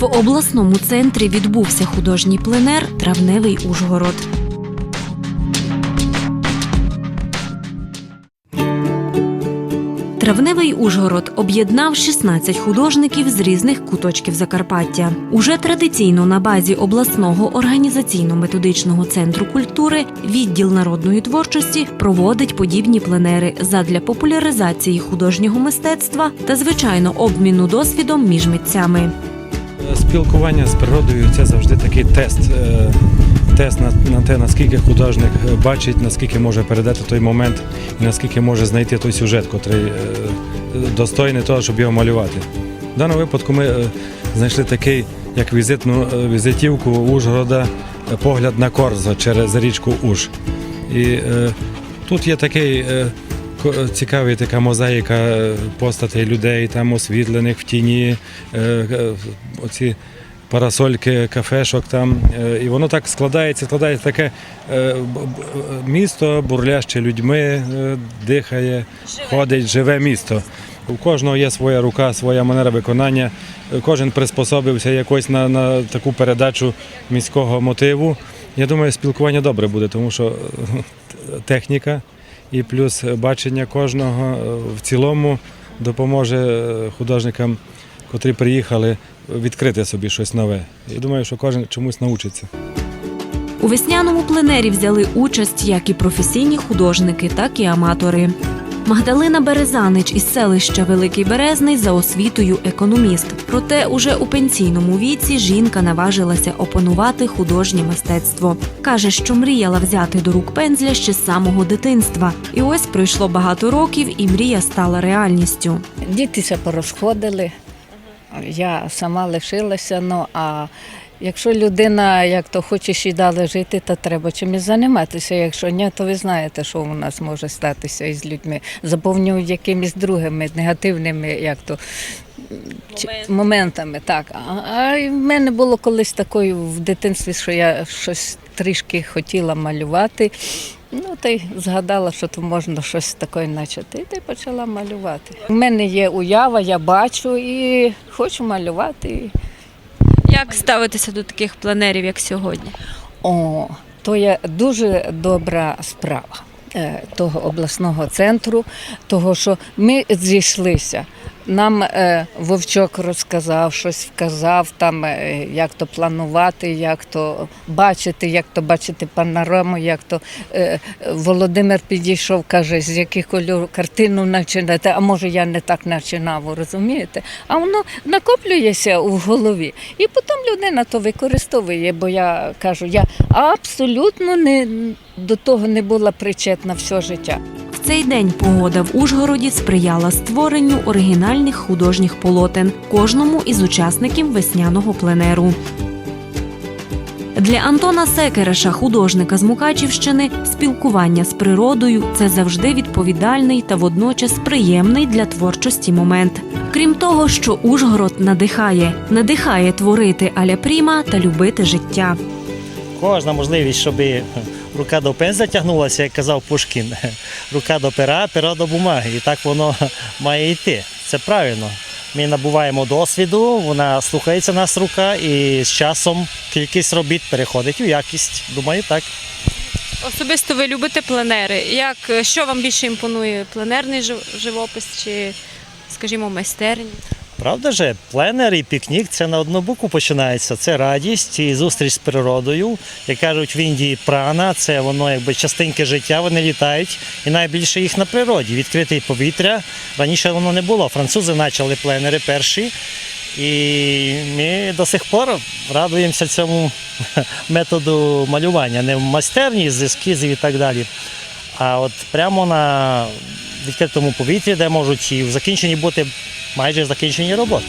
В обласному центрі відбувся художній пленер Травневий Ужгород. Травневий Ужгород об'єднав 16 художників з різних куточків Закарпаття. Уже традиційно на базі обласного організаційно-методичного центру культури відділ народної творчості проводить подібні пленери задля популяризації художнього мистецтва та, звичайно, обміну досвідом між митцями. Спілкування з природою це завжди такий тест. е, Тест на, те, наскільки художник е, бачить, наскільки може передати той момент і наскільки може знайти той сюжет, котрий е, достойний того, щоб його малювати. В даному випадку ми знайшли такий, як візитну візитівку Ужгорода, погляд на Корзо через річку Уж. І тут є такий е, цікавий така мозаїка е, постатей людей, там освітлених в тіні, е, оці парасольки, кафешок там. І воно так складається, складається таке місто, бурляще людьми, дихає, ходить, живе місто. У кожного є своя рука, своя манера виконання. Кожен приспособився якось на, на таку передачу міського мотиву. Я думаю, спілкування добре буде, тому що техніка і плюс бачення кожного е, в цілому допоможе е, художникам, котрі приїхали, відкрити собі щось нове. Я думаю, що кожен чомусь навчиться. У весняному пленері взяли участь як і професійні художники, так і аматори. Магдалина Березанич із селища Великий Березний за освітою економіст. Проте уже у пенсійному віці жінка наважилася опанувати художнє мистецтво. Каже, що мріяла взяти до рук пензля ще з самого дитинства. І ось пройшло багато років, і мрія стала реальністю. Дітися порозходили, я сама лишилася. Ну а якщо людина, як то хоче і далі жити, то треба чимось займатися. Якщо ні, то ви знаєте, що у нас може статися із людьми. Заповнюють якимись другими негативними, як то. чи- Моментами, так. А, а в мене було колись такою в дитинстві, що я щось трішки хотіла малювати. Ну, та й згадала, що то можна щось таке почати. І та й почала малювати. У мене є уява, я бачу і хочу малювати. Як ставитися до таких планерів, як сьогодні? О, то є дуже добра справа е, того обласного центру, того, що ми зійшлися. Нам е, Вовчок розказав, щось вказав, там, е, як то планувати, як то бачити, як то бачити панораму, як то е, Володимир підійшов, каже, з яких кольору картину починати, а може я не так починав, розумієте? А воно накоплюється у голові. І потім людина то використовує, бо я кажу, я абсолютно не до того не була причетна все життя. В цей день погода в Ужгороді сприяла створенню оригінальних художніх полотен кожному із учасників весняного пленеру. Для Антона Секереша, художника з Мукачівщини, спілкування з природою це завжди відповідальний та водночас приємний для творчості момент. Крім того, що Ужгород надихає, надихає творити аля пріма та любити життя. Кожна можливість, щоб рука до пензля тягнулася, як казав Пушкін. Рука до пера, пера до бумаги. І так воно має йти. Це правильно. Ми набуваємо досвіду, вона слухається нас рука, і з часом кількість робіт переходить у якість. Думаю, так. Особисто ви любите пленери. Як що вам більше імпонує? Пленерний живопис чи, скажімо, майстерні? Правда же, пленер і пікнік це на одну букву починається. Це радість і зустріч з природою. Як кажуть в Індії прана, це воно якби частинки життя, вони літають. І найбільше їх на природі. Відкрите повітря. Раніше воно не було. Французи почали пленери перші. І ми до сих пор радуємося цьому методу малювання. Не в майстерні з ескізів і так далі. А от прямо на відкритому повітрі, де можуть і в закінченні бути майже закінчені роботи.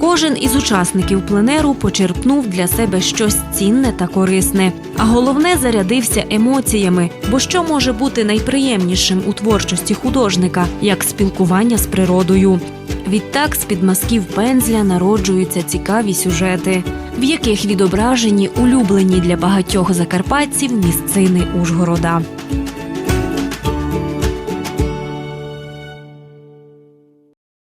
Кожен із учасників пленеру почерпнув для себе щось цінне та корисне, а головне зарядився емоціями. Бо що може бути найприємнішим у творчості художника, як спілкування з природою? Відтак з під мазків пензля народжуються цікаві сюжети, в яких відображені улюблені для багатьох закарпатців місцини Ужгорода.